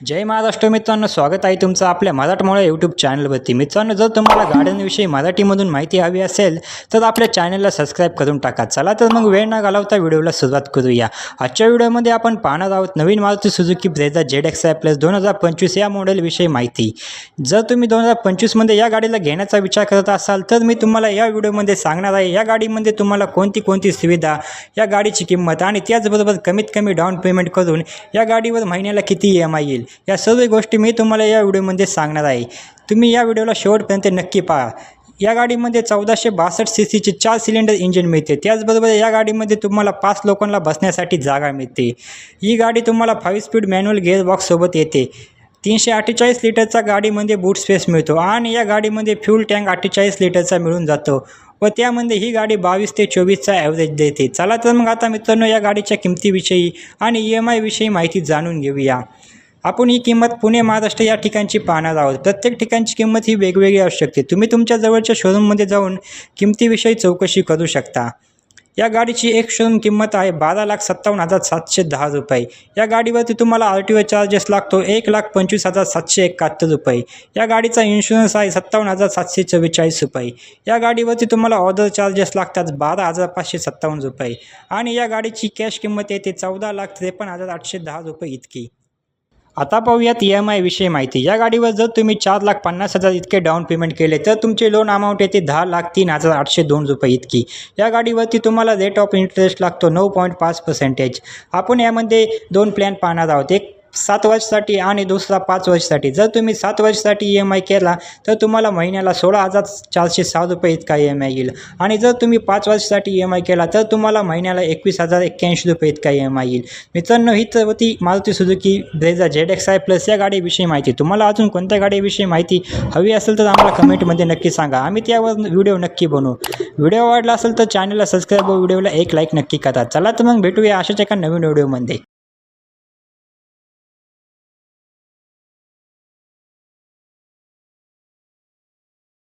जय महाराष्ट्र मित्रांनो स्वागत आहे तुमचं आपल्या मराठमोळ्या यूट्यूब चॅनलवरती मित्रांनो जर तुम्हाला गाड्यांविषयी मराठीमधून माहिती हवी असेल तर आपल्या चॅनलला सबस्क्राईब करून टाका. चला तर मग वेळ न घालवता व्हिडिओला सुरुवात करूया. आजच्या व्हिडिओमध्ये आपण पाहणार आहोत नवीन Maruti Suzuki Brezza Z X I plus दोन हजार पंचवीस या मॉडेलविषयी माहिती. जर तुम्ही दोन हजार पंचवीसमध्ये या गाडीला घेण्याचा विचार करत असाल तर मी तुम्हाला या व्हिडिओमध्ये सांगणार आहे या गाडीमध्ये तुम्हाला कोणती कोणती सुविधा या गाडीची किंमत आणि त्याचबरोबर कमीत कमी डाऊन पेमेंट करून या गाडीवर महिन्याला किती ई एम आय येईल. या सर्व गोष्टी मी तुम्हाला या व्हिडिओमध्ये सांगणार आहे. तुम्ही या व्हिडिओला शेवटपर्यंत नक्की पहा. या गाडीमध्ये चौदाशे बासष्ट सी सीचे चार सिलेंडर इंजिन मिळते. त्याचबरोबर या गाडीमध्ये तुम्हाला पाच लोकांना बसण्यासाठी जागा मिळते. ही गाडी तुम्हाला फाईव्ह स्पीड मॅन्युअल गेअरबॉक्ससोबत येते. तीनशे अठ्ठेचाळीस लिटरचा गाडीमध्ये बूट स्पेस मिळतो आणि या गाडीमध्ये फ्यूल टँक अठ्ठेचाळीस लिटरचा मिळून जातो व त्यामध्ये ही गाडी बावीस ते चोवीसचा ॲव्हरेज देते. चला तर मग आता मित्रांनो या गाडीच्या किमतीविषयी आणि ई एम आयविषयी माहिती जाणून घेऊया. आपण ही किंमत पुणे महाराष्ट्र या ठिकाणची पाहणार आहोत. प्रत्येक ठिकाणची किंमत ही वेगवेगळी असू शकते. तुम्ही तुमच्या जवळच्या शोरूममध्ये जाऊन किमतीविषयी चौकशी करू शकता. या गाडीची एक शोरूम किंमत आहे बारा लाख सत्तावन्न हजार सातशे दहा रुपये. या गाडीवरती तुम्हाला आर टी ओ चार्जेस लागतो एक लाख पंचवीस हजार सातशे एकाहत्तर रुपये. या गाडीचा इन्शुरन्स आहे सत्तावन्न हजार सातशे चव्वेचाळीस रुपये. या गाडीवरती तुम्हाला ऑर्डर चार्जेस लागतात बारा हजार पाचशे सत्तावन्न रुपये. आणि या गाडीची कॅश किंमत येते चौदा लाख त्रेपन्न हजार आठशे दहा रुपये इतकी. आता पाहूयात ई एम आयविषयी माहिती. या गाडीवर जर तुम्ही चार लाख पन्नास हजार इतके डाऊन पेमेंट केले तर तुमचे लोन अमाऊंट येते दहा लाख तीन हजार आठशे दोन रुपये इतकी. या गाडीवरती तुम्हाला रेट ऑफ इंटरेस्ट लागतो नऊ पॉईंट पाच पर्सेंटेज आपण यामध्ये दोन प्लॅन पाहणार आहोत. एक सात वर्षासाठी आणि दुसरा पाच वर्षासाठी. जर तुम्ही सात वर्षासाठी ई एम आय केला तर तुम्हाला महिन्याला सोळा हजार चारशे सहा रुपये इतका ई एम आय येईल. आणि जर तुम्ही पाच वर्षासाठी ई एम आय केला तर तुम्हाला महिन्याला एकवीस हजार एक्क्याऐंशी रुपये इतका ई एम आय येईल. मित्रांनो ही तर होती Maruti Suzuki Brezza Z X I plus या गाडीविषयी माहिती. तुम्हाला अजून कोणत्या गाडीविषयी माहिती हवी असेल तर आम्हाला कमेंटमध्ये नक्की सांगा. आम्ही त्यावर व्हिडिओ नक्की बनवू. व्हिडिओ आवडला असेल तर चॅनलला सबस्क्राईब व व्हिडिओला एक लाईक नक्की करा. चला तर मग भेटूया अशाच एका नवीन व्हिडिओमध्ये.